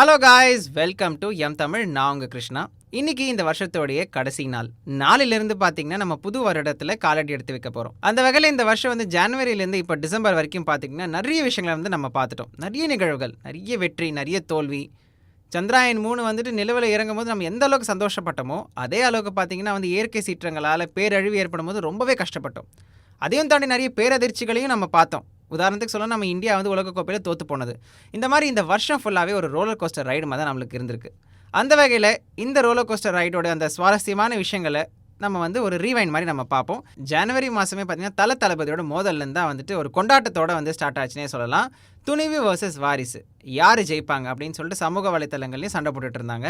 Hello guys welcome to M Tamil நான் உங்கள் கிருஷ்ணா. இன்னைக்கு இந்த வருஷத்தோடைய கடைசி நாள். நாளிலிருந்து பார்த்தீங்கன்னா நம்ம புது வருடத்தில் காலடி எடுத்து வைக்க போகிறோம் அந்த வகையில் இந்த வருஷம் வந்து ஜனவரியிலேருந்து இப்போ டிசம்பர் வரைக்கும் பார்த்தீங்கன்னா நிறைய விஷயங்களை வந்து நம்ம பார்த்துட்டோம் நிறைய நிகழ்வுகள் நிறைய வெற்றி நிறைய தோல்வி. சந்திராயன் மூணு வந்துட்டு நிலவில் இறங்கும் போது நம்ம எந்த அளவுக்கு சந்தோஷப்பட்டோமோ அதே அளவுக்கு பார்த்தீங்கன்னா வந்து இயற்கை சீற்றங்களால் பேரழிவு ஏற்படும் போது ரொம்பவே கஷ்டப்பட்டோம். அதையும் தாண்டி நிறைய பேரதிர்ச்சிகளையும் நம்ம பார்த்தோம். உதாரணத்துக்கு சொல்ல நம்ம இந்தியா வந்து உலகக்கோப்பையில் தோற்று போனது. இந்த மாதிரி இந்த வருஷம் ஃபுல்லாகவே ஒரு ரோலர் கோஸ்டர் ரைடு மாதிரி தான் நம்மளுக்கு இருந்திருக்கு. அந்த வகையில் இந்த ரோலர் கோஸ்டர் ரைடோட அந்த சுவாரஸ்யமான விஷயங்களை நம்ம வந்து ஒரு ரீவைண்ட் மாதிரி நம்ம பார்ப்போம். ஜனவரி மாதமே பார்த்தீங்கன்னா தல தளபதியோட மோதல்லேருந்து தான் வந்துட்டு ஒரு கொண்டாட்டத்தோட வந்து ஸ்டார்ட் ஆச்சுன்னே சொல்லலாம். துணிவு வர்சஸ் வாரிசு. யார் ஜெயிப்பாங்க அப்படின்னு சொல்லிட்டு சமூக வலைத்தளங்கள்லையும் சண்டை போட்டுட்டு இருந்தாங்க.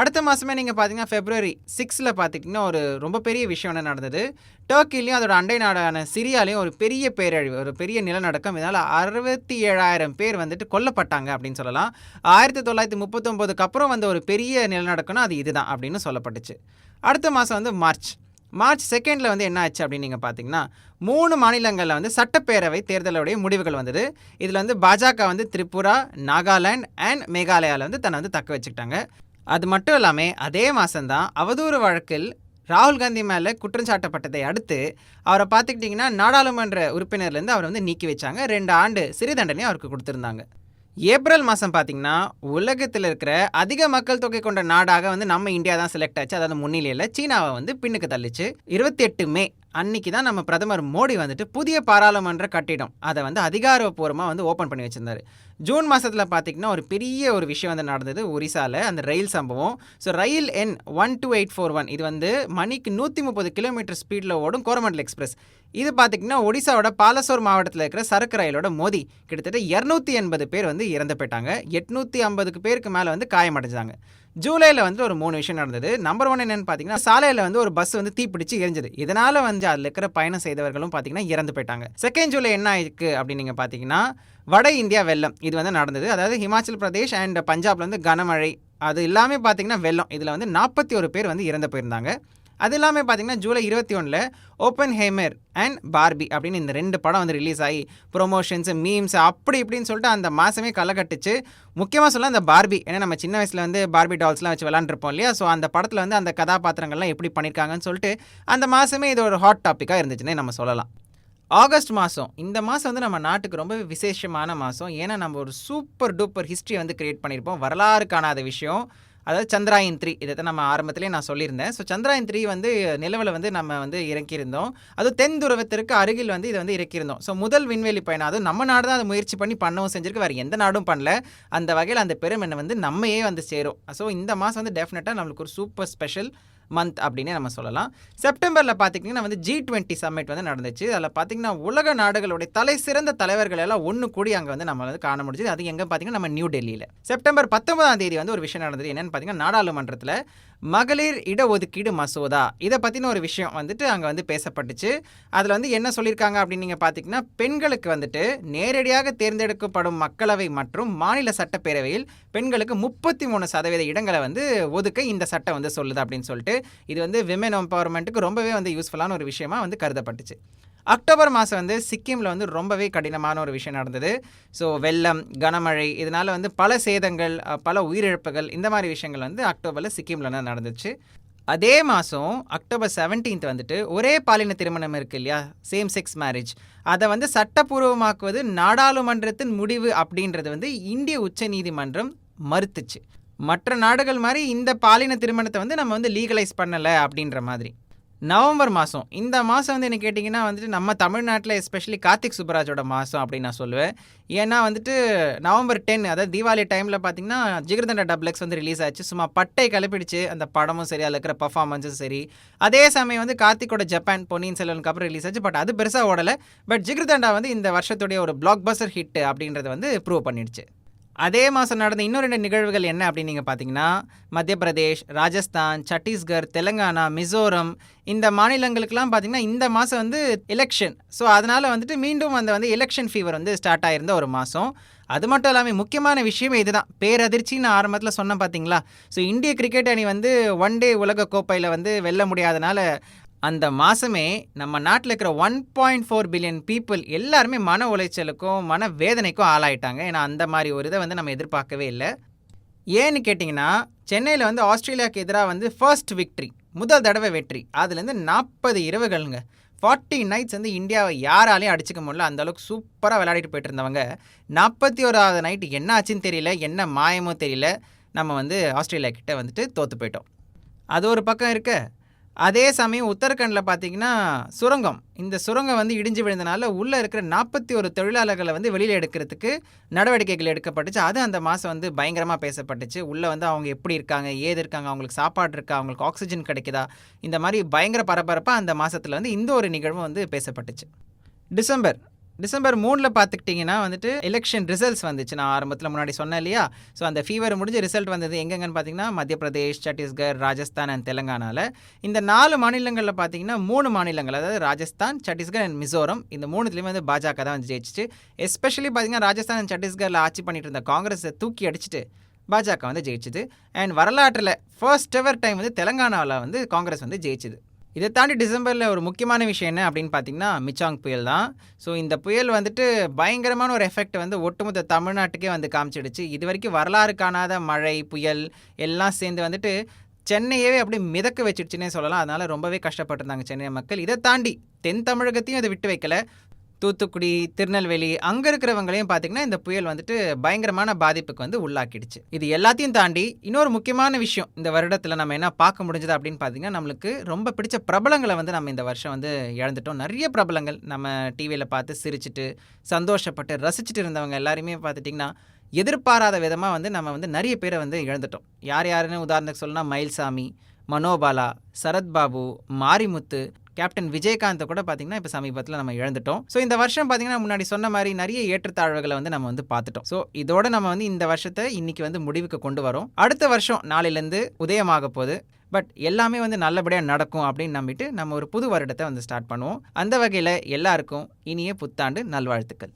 அடுத்த மாதமே நீங்கள் பார்த்தீங்கன்னா ஃபெப்ரவரி சிக்ஸில் பார்த்துட்டிங்கன்னா ஒரு ரொம்ப பெரிய விஷயம் என்ன நடந்தது? டர்க்கிலையும் அதோட அண்டை நாடான சிரியாலையும் ஒரு பெரிய பேரழிவு ஒரு பெரிய நிலநடுக்கம். இதனால் அறுபத்தி ஏழாயிரம் பேர் வந்துட்டு கொல்லப்பட்டாங்க அப்படின்னு சொல்லலாம். ஆயிரத்தி தொள்ளாயிரத்தி முப்பத்தொம்போதுக்கு அப்புறம் வந்த ஒரு பெரிய நிலநடுக்கம்னா அது இதுதான் அப்படின்னு சொல்லப்பட்டுச்சு. அடுத்த மாதம் வந்து மார்ச். மார்ச் செகண்டில் வந்து என்ன ஆச்சு அப்படின்னு நீங்கள் பார்த்தீங்கன்னா மூணு மாநிலங்களில் வந்து சட்டப்பேரவை தேர்தலுடைய முடிவுகள் வந்தது. இதில் வந்து பாஜக வந்து திரிபுரா நாகாலாந்து அண்ட் மேகாலயாவில் வந்து தன்னை வந்து தக்க வச்சுக்கிட்டாங்க. அது மட்டும் இல்லாமல் அதே மாதம்தான் அவதூறு வழக்கில் ராகுல் காந்தி மேலே குற்றஞ்சாட்டப்பட்டதை அடுத்து அவரை பார்த்துக்கிட்டிங்கன்னா நாடாளுமன்ற உறுப்பினர்லேருந்து அவரை வந்து நீக்கி வச்சாங்க. ரெண்டு ஆண்டு சிறை தண்டனையும் அவருக்கு கொடுத்துருந்தாங்க. ஏப்ரல் மாதம் பார்த்தீங்கன்னா உலகத்தில் இருக்கிற அதிக மக்கள் தொகை கொண்ட நாடாக வந்து நம்ம இந்தியா தான் செலக்ட் ஆச்சு. அதாவது முன்னிலையில் சீனாவை வந்து பின்னுக்கு தள்ளிச்சு. இருபத்தி எட்டு மே அன்னைக்கு தான் நம்ம பிரதமர் மோடி வந்துட்டு புதிய பாராளுமன்ற கட்டிடம் அதை வந்து அதிகாரப்பூர்வமாக வந்து ஓப்பன் பண்ணி வச்சிருந்தாரு. ஜூன் மாதத்தில் பார்த்திங்கன்னா ஒரு பெரிய ஒரு விஷயம் வந்து நடந்தது ஒரிசாவில் அந்த ரயில் சம்பவம். ஸோ ரயில் எண் one two eight four one இது வந்து மணிக்கு நூற்றி முப்பது கிலோமீட்டர் ஸ்பீடில் ஓடும் கோரமண்டல் எக்ஸ்பிரஸ். இது பார்த்திங்கன்னா ஒடிசாவோட பாலசோர் மாவட்டத்தில் இருக்கிற சரக்கு ரயிலோட மோதி. கிட்டத்தட்ட இரநூத்தி எண்பது பேர் வந்து இறந்து போயிட்டாங்க. எட்நூற்றி ஐம்பதுக்கு பேருக்கு மேலே வந்து காயமடைஞ்சாங்க. ஜூலையில் வந்து ஒரு மூணு விஷயம் நடந்தது. நம்பர் ஒன் என்னென்னு பார்த்தீங்கன்னா சாலையில் வந்து ஒரு பஸ் வந்து தீப்பிடிச்சு எரிஞ்சது. இதனால் வந்து அதில் இருக்கிற பயணம் செய்தவர்களும் பார்த்தீங்கன்னா இறந்து போயிட்டாங்க. செகண்ட் ஜூலை என்ன ஆயிருக்கு அப்படின்னு நீங்கள் பார்த்தீங்கன்னா வட இந்தியா வெள்ளம். இது வந்து நடந்தது. அதாவது ஹிமாச்சல் பிரதேஷ் அண்ட் பஞ்சாப்ல வந்து கனமழை அது எல்லாமே பார்த்தீங்கன்னா வெள்ளம். இதில் வந்து நாற்பத்தி ஒரு பேர் வந்து இறந்து போயிருந்தாங்க. அது இல்லாமல் பார்த்தீங்கன்னா ஜூலை இருபத்தி ஒன்றில் ஓப்பன் ஹேமர் அண்ட் பார்பி அப்படின்னு இந்த ரெண்டு படம் வந்து ரிலீஸ் ஆகி ப்ரொமோஷன்ஸ் மீம்ஸ் அப்படி இப்படின்னு சொல்லிட்டு அந்த மாதமே களை கட்டுச்சு. முக்கியமாக சொல்ல அந்த பார்பி ஏன்னா நம்ம சின்ன வயசில் வந்து பார்பி டால்ஸ்லாம் வச்சு விளாண்டுருப்போம் இல்லையா? ஸோ அந்த படத்தில் வந்து அந்த கதாபாத்திரங்கள்லாம் எப்படி பண்ணியிருக்காங்கன்னு சொல்லிட்டு அந்த மாதமே இது ஒரு ஹாட் டாப்பிக்காக இருந்துச்சுன்னே நம்ம சொல்லலாம். ஆகஸ்ட் மாதம் இந்த மாதம் வந்து நம்ம நாட்டுக்கு ரொம்ப விசேஷமான மாதம் ஏன்னா நம்ம ஒரு சூப்பர் டூப்பர் ஹிஸ்ட்ரி வந்து கிரியேட் பண்ணியிருப்போம் வரலாறு காணாத விஷயம். அதாவது சந்திராயன் த்ரீ இதை தான் நம்ம ஆரம்பத்திலே நான் சொல்லியிருந்தேன். ஸோ சந்திராயன் த்ரீ வந்து நிலவில் வந்து நம்ம வந்து இறக்கியிருந்தோம் அது தென் துருவத்திற்கு அருகில் வந்து இதை வந்து இறக்கியிருந்தோம். ஸோ முதல் விண்வெளி பயணம் அதுவும் நம்ம நாடு தான் அதை முயற்சி பண்ணி பண்ணவும் செஞ்சிருக்கு. வேறு எந்த நாடும் பண்ணல. அந்த வகையில் அந்த பெருமெண்ணை வந்து நம்மையே வந்து சேரும். ஸோ இந்த மாதம் வந்து டெஃபினட்டாக நம்மளுக்கு ஒரு சூப்பர் ஸ்பெஷல் மந்த் அப்படின்னே நம்ம சொல்லலாம். செப்டம்பரில் பார்த்திங்கன்னா வந்து ஜி டுவெண்ட்டி சம்மிட் வந்து நடந்துச்சு. அதில் பார்த்திங்கன்னா உலக நாடுகளுடைய தலை சிறந்த தலைவர்கள் எல்லாம் ஒன்று கூடி அங்கே வந்து நம்ம வந்து காண முடிஞ்சது. அது எங்கே பார்த்திங்கன்னா நம்ம நியூ டெல்லியில் செப்டம்பர் பத்தொன்பதாம் தேதி வந்து ஒரு விஷயம் நடந்தது. என்னென்னு பார்த்தீங்கன்னா நாடாளுமன்றத்தில் மகளிர் இடஒதுக்கீடு மசோதா. இதை பற்றின ஒரு விஷயம் வந்துட்டு அங்கே வந்து பேசப்பட்டுச்சு. அதில் வந்து என்ன சொல்லியிருக்காங்க அப்படின்னு நீங்கள் பார்த்தீங்கன்னா பெண்களுக்கு வந்துட்டு நேரடியாக தேர்ந்தெடுக்கப்படும் மக்களவை மற்றும் மாநில சட்டப்பேரவையில் பெண்களுக்கு முப்பத்தி மூணு சதவீத இடங்களை வந்து ஒதுக்க இந்த சட்டம் வந்து சொல்லுது அப்படின்னு சொல்லிட்டு இது வந்து விமன் எம்பவர்மெண்ட்டுக்கு ரொம்பவே வந்து யூஸ்ஃபுல்லான ஒரு விஷயமா வந்து கருதப்பட்டுச்சு. அக்டோபர் மாதம் வந்து சிக்கிமில் வந்து ரொம்பவே கடினமான ஒரு விஷயம் நடந்தது. ஸோ வெள்ளம் கனமழை இதனால் வந்து பல சேதங்கள் பல உயிரிழப்புகள் இந்த மாதிரி விஷயங்கள் வந்து அக்டோபரில் சிக்கிமில் வந்து நடந்துச்சு. அதே மாதம் அக்டோபர் செவன்டீன்த் வந்துட்டு ஒரே பாலின திருமணம் இருக்குது இல்லையா? சேம் செக்ஸ் மேரேஜ் அதை வந்து சட்டப்பூர்வமாக்குவது நாடாளுமன்றத்தின் முடிவு அப்படின்றது வந்து இந்திய உச்ச நீதிமன்றம் மறுத்துச்சு. மற்ற நாடுகள் மாதிரி இந்த பாலின திருமணத்தை வந்து நம்ம வந்து லீகலைஸ் பண்ணலை அப்படின்ற மாதிரி. நவம்பர் மாதம் இந்த மாதம் வந்து என்ன கேட்டிங்கன்னா வந்துட்டு நம்ம தமிழ்நாட்டில் எஸ்பெஷலி கார்த்திக் சுப்ராஜோட மாதம் அப்படின்னு நான் சொல்லுவேன். ஏன்னா வந்துட்டு நவம்பர் டென் அதாவது தீபாவளி டைமில் பார்த்தீங்கன்னா ஜிகிர்தண்டா டப்ளக்ஸ் வந்து ரிலீஸ் ஆச்சு. சும்மா பட்டை கிளப்பிடுச்சு அந்த படமும் சரி அதில் இருக்கிற பர்ஃபார்மன்ஸும் சரி. அதே சமயம் வந்து கார்த்திக்கோட ஜப்பான் பொன்னியின் செல்வனுக்கு அப்புறம் ரிலீஸ் ஆச்சு. பட் அது பெருசாக ஓடலை. பட் ஜிகிர்தண்டா வந்து இந்த வருஷத்துடைய ஒரு பிளாக் பஸ்டர் ஹிட் அப்படின்றத வந்து ப்ரூவ் பண்ணிடுச்சு. அதே மாதம் நடந்த இன்னும் ரெண்டு நிகழ்வுகள் என்ன அப்படின்னு நீங்கள் பார்த்தீங்கன்னா மத்திய பிரதேஷ் ராஜஸ்தான் சத்தீஸ்கர் தெலுங்கானா மிசோரம் இந்த மாநிலங்களுக்கெல்லாம் பார்த்தீங்கன்னா இந்த மாதம் வந்து எலெக்ஷன் ஸோ அதனால் வந்துட்டு மீண்டும் அந்த வந்து எலெக்ஷன் ஃபீவர் வந்து ஸ்டார்ட் ஆயிருந்த ஒரு மாதம் அது மட்டும் இல்லாமல் முக்கியமான விஷயமே இதுதான். பேரதிர்ச்சி நான் ஆரம்பத்தில் சொன்னேன் பார்த்தீங்களா ஸோ இந்திய கிரிக்கெட் அணி வந்து ஒன் டே உலக கோப்பையில் வந்து வெல்ல முடியாதனால அந்த மாதமே நம்ம நாட்டில் இருக்கிற one point four billion people எல்லாருமே மன உளைச்சலுக்கும் மன வேதனைக்கும் ஆளாயிட்டாங்க. ஏன்னா அந்த மாதிரி ஒரு இதை வந்து நம்ம எதிர்பார்க்கவே இல்லை. ஏன்னு கேட்டிங்கன்னா சென்னையில் வந்து ஆஸ்திரேலியாவுக்கு எதிராக வந்து ஃபர்ஸ்ட் விக்ட்ரி முதல் தடவை வெற்றி. அதுலேருந்து நாற்பது இரவுகள்ங்க. ஃபார்ட்டி நைட்ஸ் வந்து இந்தியாவை யாராலையும் அடிச்சுக்க முடியல. அந்த அளவுக்கு சூப்பராக விளையாடிட்டு போயிட்டு இருந்தவங்க. நாற்பத்தி ஓராவது நைட்டு என்ன ஆச்சுன்னு தெரியல என்ன மாயமோ தெரியல. நம்ம வந்து ஆஸ்திரேலியா கிட்டே வந்துட்டு தோற்று போயிட்டோம். அது ஒரு பக்கம் இருக்க. அதே சமயம் உத்தரகண்டில் பார்த்தீங்கன்னா சுரங்கம். இந்த சுரங்கம் வந்து இடிஞ்சு விழுந்தனால உள்ளே இருக்கிற நாற்பத்தி ஒரு தொழிலாளர்களை வந்து வெளியில் எடுக்கிறதுக்கு நடவடிக்கைகள் எடுக்கப்பட்டுச்சு. அது அந்த மாதம் வந்து பயங்கரமாக பேசப்பட்டுச்சு. உள்ளே வந்து அவங்க எப்படி இருக்காங்க ஏது இருக்காங்க அவங்களுக்கு சாப்பாடு இருக்கா அவங்களுக்கு ஆக்சிஜன் கிடைக்குதா இந்த மாதிரி பயங்கர பரபரப்பாக அந்த மாதத்தில் வந்து இந்த ஒரு நிகழ்வும் வந்து பேசப்பட்டுச்சு. டிசம்பர் டிசம்பர் மூணில் பார்த்துக்கிட்டிங்கன்னா வந்துட்டு எலெக்ஷன் ரிசல்ட்ஸ் வந்துச்சு. நான் ஆரம்பத்தில் முன்னாடி சொன்னேன் இல்லையா? ஸோ அந்த ஃபீவர் முடிஞ்சு ரிசல்ட் வந்தது எங்கெங்கன்னு பார்த்தீங்கன்னா மத்திய பிரதேஷ் சத்தீஸ்கர் ராஜஸ்தான் அண்ட் தெலங்கானாவில் இந்த நாலு மாநிலங்களில் பார்த்தீங்கன்னா மூணு மாநிலங்கள் அதாவது ராஜஸ்தான் சத்தீஸ்கர் அண்ட் மிசோரம் இந்த மூணுத்துலேயுமே வந்து பாஜக தான் வந்து ஜெயிச்சிச்சு. எஸ்பெஷலி பார்த்தீங்கன்னா ராஜஸ்தான் அண்ட் சத்தீஸ்கரில் ஆட்சி பண்ணிட்டு இருந்த காங்கிரஸை தூக்கி அடிச்சுட்டு பாஜக வந்து ஜெயிச்சுது. அண்ட் வரலாற்றில் ஃபர்ஸ்ட் எவர் டைம் வந்து தெலங்கானாவில் வந்து காங்கிரஸ் வந்து ஜெயிச்சுது. இதை தாண்டி டிசம்பரில் ஒரு முக்கியமான விஷயம் என்ன அப்படின்னு பார்த்தீங்கன்னா மிச்சாங் புயல் தான். ஸோ இந்த புயல் வந்துட்டு பயங்கரமான ஒரு எஃபெக்ட் வந்து ஒட்டுமொத்த தமிழ்நாட்டுக்கே வந்து காமிச்சிடுச்சு. இது வரைக்கும் வரலாறு காணாத மழை புயல் எல்லாம் சேர்ந்து வந்துட்டு சென்னையவே அப்படியே மிதக்க வச்சிடுச்சுன்னே சொல்லலாம். அதனால் ரொம்பவே கஷ்டப்பட்டிருந்தாங்க சென்னை மக்கள். இதை தாண்டி தென் தமிழகத்தையும் அதை விட்டு வைக்கல. தூத்துக்குடி திருநெல்வேலி அங்கே இருக்கிறவங்களையும் பார்த்தீங்கன்னா இந்த புயல் வந்துட்டு பயங்கரமான பாதிப்புக்கு வந்து உள்ளாக்கிடுச்சு. இது எல்லாத்தையும் தாண்டி இன்னொரு முக்கியமான விஷயம் இந்த வருடத்தில் நம்ம என்ன பார்க்க முடிஞ்சது அப்படின்னு பார்த்தீங்கன்னா நம்மளுக்கு ரொம்ப பிடிச்ச பிரபலங்களை வந்து நம்ம இந்த வருஷம் வந்து இழந்துட்டோம். நிறைய பிரபலங்கள் நம்ம டிவியில் பார்த்து சிரிச்சிட்டு சந்தோஷப்பட்டு ரசிச்சுட்டு இருந்தவங்க எல்லாருமே பார்த்துட்டிங்கன்னா எதிர்பாராத விதமாக வந்து நம்ம வந்து நிறைய பேரை வந்து இழந்துட்டோம். யார் யாருன்னு உதாரணத்துக்கு சொல்லணும்னா மயில்சாமி மனோபாலா சரத்பாபு மாரிமுத்து கேப்டன் விஜயகாந்தை கூட பார்த்தீங்கன்னா இப்போ சமீபத்தில் நம்ம இழந்துட்டோம். ஸோ இந்த வருஷம் பார்த்தீங்கன்னா முன்னாடி சொன்ன மாதிரி நிறைய ஏற்றத்தாழ்வுகளை வந்து நம்ம வந்து பார்த்துட்டோம். ஸோ இதோட நம்ம வந்து இந்த வருஷத்தை இன்னைக்கு வந்து முடிவுக்கு கொண்டு வரோம். அடுத்த வருஷம் நாளையிலேருந்து உதயமாக போகுது. பட் எல்லாமே வந்து நல்லபடியாக நடக்கும் அப்படின்னு நம்பிட்டு நம்ம ஒரு புது வருடத்தை வந்து ஸ்டார்ட் பண்ணுவோம். அந்த வகையில் எல்லாருக்கும் இனிய புத்தாண்டு நல்வாழ்த்துக்கள்.